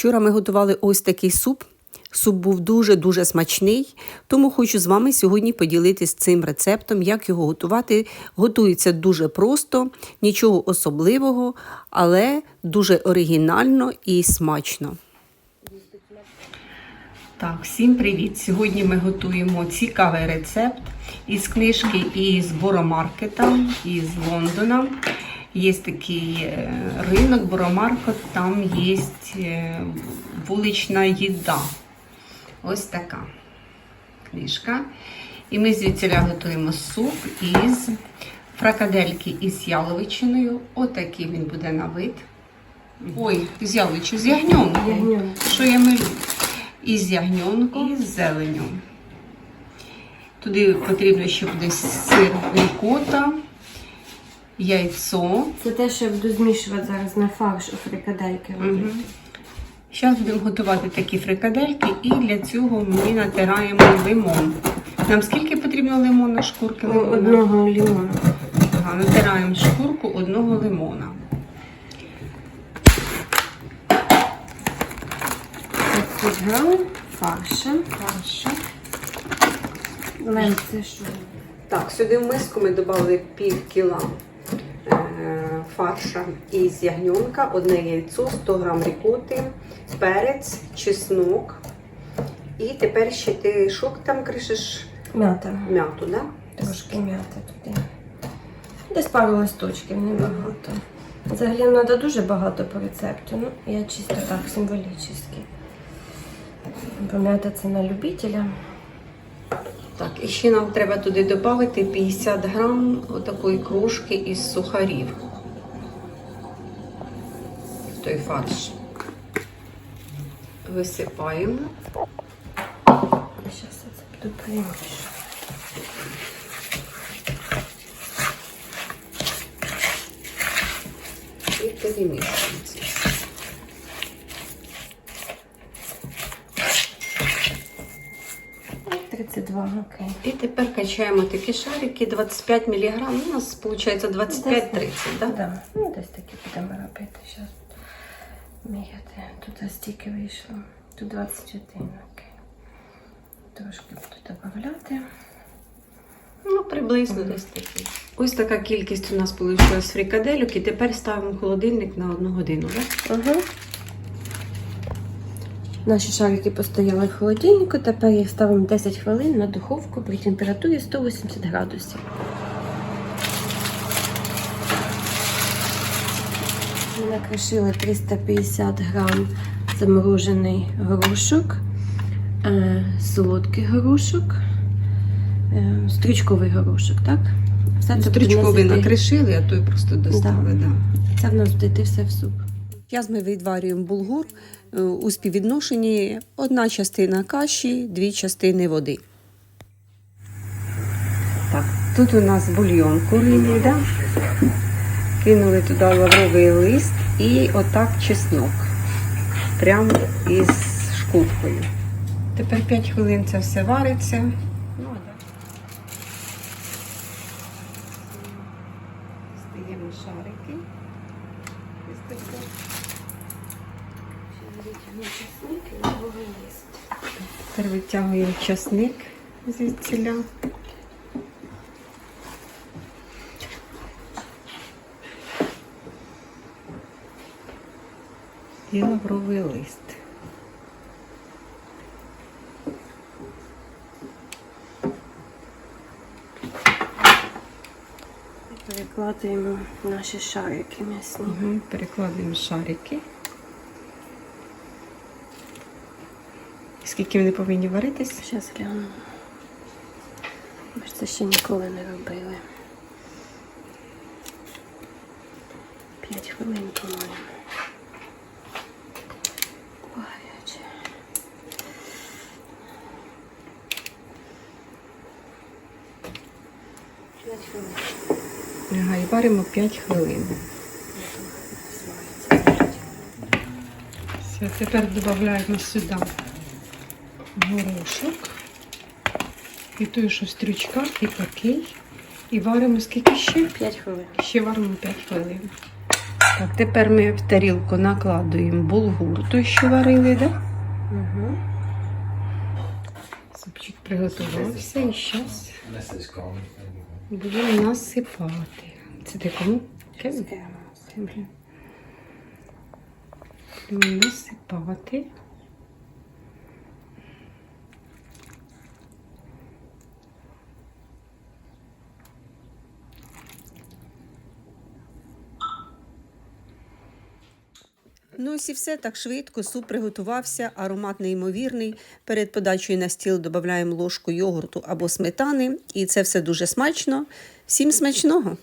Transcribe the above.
Вчора ми готували ось такий суп. Суп був дуже-дуже смачний, тому хочу з вами сьогодні поділитися цим рецептом, як його готувати. Готується дуже просто, нічого особливого, але дуже оригінально і смачно. Так, всім привіт! Сьогодні ми готуємо цікавий рецепт із книжки із Боромаркета із Лондона. Є такий е, ринок Боромаркет, там є вулична їда. Ось така книжка. І ми звідсіля готуємо суп із фракадельки із яловичиною. Отакий він буде на вид. Ой, з яловичиною, з ягньонком. Що я милю? Із ягньонком, і з зеленю. Туди потрібно ще буде сир рікота, яйцо. Це те, що я буду змішувати зараз на фарш у фрикадельки робити. Зараз будемо готувати такі фрикадельки і для цього ми натираємо лимон. Нам скільки потрібно лимона, шкурки лимона? Одного лимона. Ага, натираємо шкурку одного лимона. 500 грам фарша. Фарша. Лем це що? Так, сюди в миску ми додали пів кіла фарша із ягненка, одне яйцо, 100 грам рікоти, перець, чеснок. І тепер ще ти що там кришиш М'ята. м'яту, да? Трошки м'ята туди. Десь пару листочків, небагато. Взагалі треба дуже багато по рецепту. Ну, я чисто так символічно. Бо м'ята це на любителя. Так, і ще нам треба туди додати 50 грам отакої крошки із сухарів. Той фарш. Висипаємо. Зараз я це буду перемішувати. і перемішуємо це. 32, окей. І тепер качаємо такі шарики 25 мг. У нас виходить 25-30, так? Да. Ну, десь такі будемо робити. Зараз міряти. Тут стільки вийшло. Тут 21, окей. Трошки буду додати. Ну, приблизно десь такі. Ось така кількість у нас вийшла з фрикадельок і тепер ставимо в холодильник на одну годину, так? Ага. Наші шарики постояли в холодильнику, тепер їх ставимо 10 хвилин на духовку при температурі 180 градусів. Накришили 350 грам заморожений горошок, е, солодкий горошок, е, стручковий горошок, так? Все це Стрічковий носити- накришили, а той просто достали. Да. Да. Це в нас буде йти все в суп. Зараз ми відварюємо булгур е, у співвідношенні одна частина каші, дві частини води. Так, тут у нас бульйон куриний, да? Кинули туди лавровий лист і отак чеснок. Прямо із шкуркою. Тепер 5 хвилин це все вариться. Ну. Стаємо шарики. Тепер витягуємо часник звідсіля. І лавровий лист. Перекладаємо наші шарики м'ясні. Угу. Перекладаємо шарики. Скільки вони повинні варитись? Зараз гляну. Ми ж це ще ніколи не робили. П'ять хвилин, по-моєму. Ага, і варимо 5 хвилин. Все, тепер додаємо сюди горошок. І той, що в стрючках, і такий. І варимо скільки ще? П'ять хвилин. Ще варимо 5 хвилин. Так, тепер ми в тарілку накладуємо булгур, той, що варили, да? Угу. Супчик приготувався і зараз Unless it's gone. будемо насипати. Це ти кому? Кеві? Кеві. Будемо насипати. Ну і все так швидко. Суп приготувався, аромат неймовірний. Перед подачею на стіл додаємо ложку йогурту або сметани, і це все дуже смачно. Всім смачного!